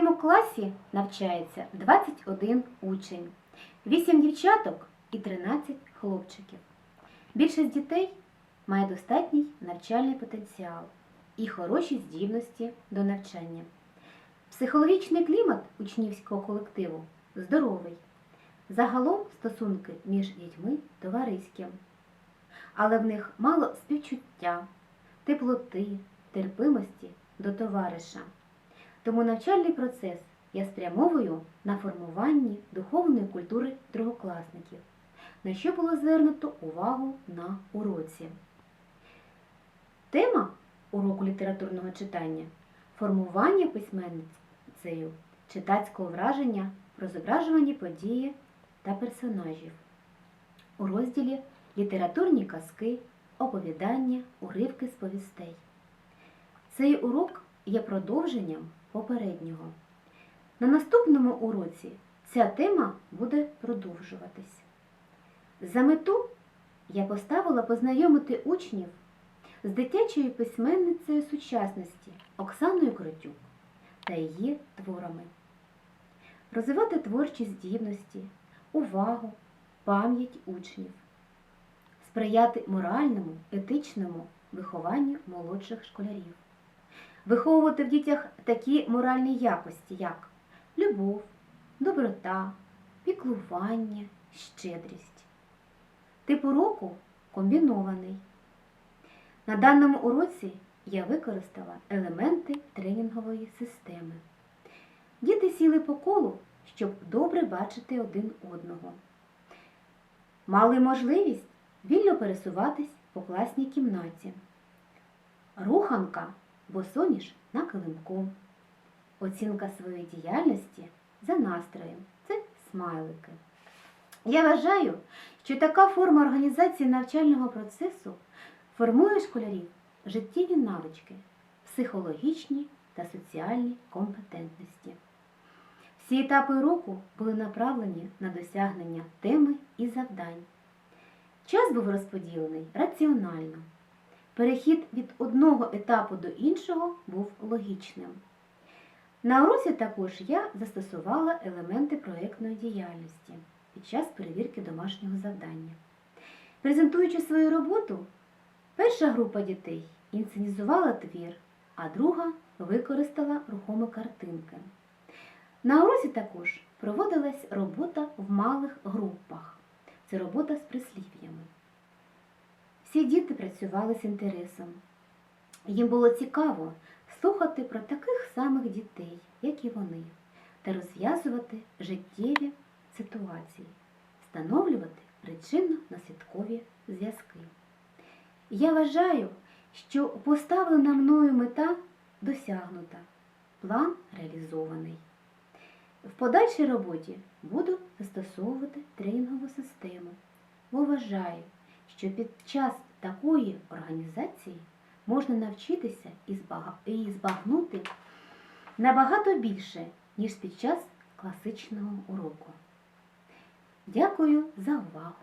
класі навчається 21 учень, 8 дівчаток і 13 хлопчиків. Більшість дітей має достатній навчальний потенціал і хороші здібності до навчання. Психологічний клімат учнівського колективу здоровий. Загалом стосунки між дітьми товариські, але в них мало співчуття, теплоти, терпимості до товариша. Тому навчальний процес я спрямовую на формуванні духовної культури другокласників, на що було звернуто увагу на уроці. Тема уроку літературного читання формування письменницею читацького враження про зображувані події та персонажів. У розділі Літературні казки, оповідання, уривки з повістей. Цей урок є продовженням попереднього. На наступному уроці ця тема буде продовжуватись. За мету я поставила познайомити учнів з дитячою письменницею сучасності Оксаною Кротюк та її творами, розвивати творчі здібності, увагу, пам'ять учнів, сприяти моральному, етичному вихованню молодших школярів, виховувати в дітях такі моральні якості, як любов, доброта, піклування, щедрість. Тип уроку комбінований. На даному уроці я використала елементи тренінгової системи. Діти сіли по колу, щоб добре бачити один одного. Мали можливість вільно пересуватись по класній кімнаті. Руханка босоніж на килимку. Оцінка своєї діяльності за настроєм це смайлики. Я вважаю, що така форма організації навчального процесу формує школярів життєві навички, психологічні та соціальні компетентності. Всі етапи уроку були направлені на досягнення теми і завдань. Час був розподілений раціонально. Перехід від одного етапу до іншого був логічним. На уроці також я застосувала елементи проєктної діяльності під час перевірки домашнього завдання. Презентуючи свою роботу, перша група дітей інсценізувала твір, а друга використала рухомі картинки. На уроці також проводилась робота в малих групах. Це робота з прислів'ями. Всі діти працювали з інтересом. Їм було цікаво слухати про таких самих дітей, як і вони, та розв'язувати життєві ситуації, встановлювати причинно-наслідкові зв'язки. Я вважаю, що поставлена мною мета досягнута, план реалізований. В подальшій роботі буду застосовувати тренінгову систему, бо вважаю, що під час такої організації можна навчитися і збагнути набагато більше, ніж під час класичного уроку. Дякую за увагу!